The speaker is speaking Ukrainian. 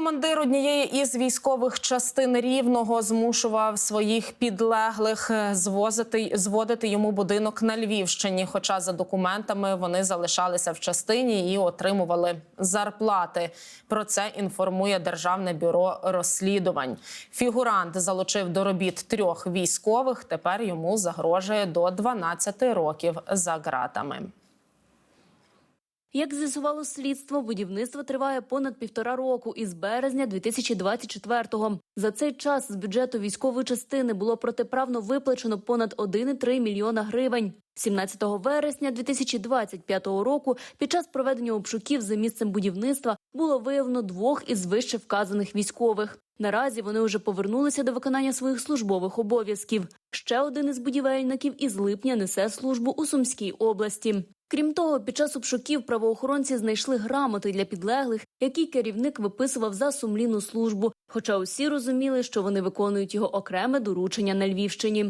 Командир однієї із військових частин рівного змушував своїх підлеглих е, звозити зводити йому будинок на Львівщині. Хоча за документами вони залишалися в частині і отримували зарплати. Про це інформує Державне бюро розслідувань. Фігурант залучив до робіт трьох військових. Тепер йому загрожує до 12 років за ґратами. Як з'ясувало слідство, будівництво триває понад півтора року із березня 2024-го. За цей час з бюджету військової частини було протиправно виплачено понад 1,3 мільйона гривень. 17 вересня 2025 року під час проведення обшуків за місцем будівництва було виявлено двох із вище вказаних військових. Наразі вони вже повернулися до виконання своїх службових обов'язків. Ще один із будівельників із липня несе службу у Сумській області. Крім того, під час обшуків правоохоронці знайшли грамоти для підлеглих, які керівник виписував за сумлінну службу. Хоча усі розуміли, що вони виконують його окреме доручення на Львівщині.